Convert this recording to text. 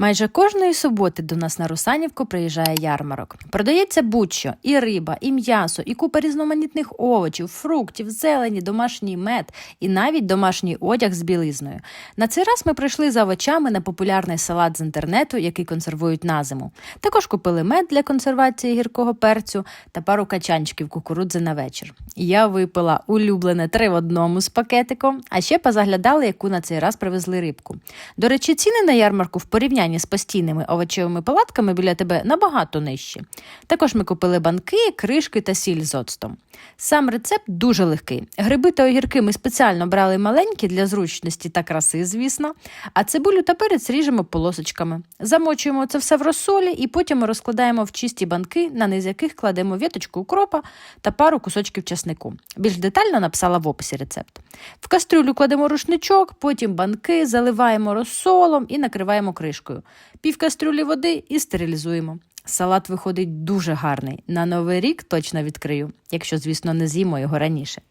Майже кожної суботи до нас на Русанівку приїжджає ярмарок. Продається будь-що і риба, і м'ясо, і купа різноманітних овочів, фруктів, зелені, домашній мед і навіть домашній одяг з білизною. На цей раз ми прийшли за овочами на популярний салат з інтернету, який консервують на зиму. Також купили мед для консервації гіркого перцю та пару качанчиків кукурудзи на вечір. Я випила улюблене три в одному з пакетиком, а ще позаглядали, яку на цей раз привезли рибку. До речі, ціни на ярмарку в порівнянні з постійними овочевими палатками біля тебе набагато нижчі. Також ми купили банки, кришки та сіль з оцтом. Сам рецепт дуже легкий. Гриби та огірки ми спеціально брали маленькі для зручності та краси, звісно. А цибулю та перець ріжемо полосочками. Замочуємо це все в розсолі і потім розкладаємо в чисті банки, на низ яких кладемо віточку укропа та пару кусочків часнику. Більш детально написала в описі рецепт. В кастрюлю кладемо рушничок, потім банки, заливаємо розсолом і накриваємо кришкою. Пів кастрюлі води і стерилізуємо. Салат виходить дуже гарний. На новий рік точно відкрию, якщо, звісно, не з'їмо його раніше.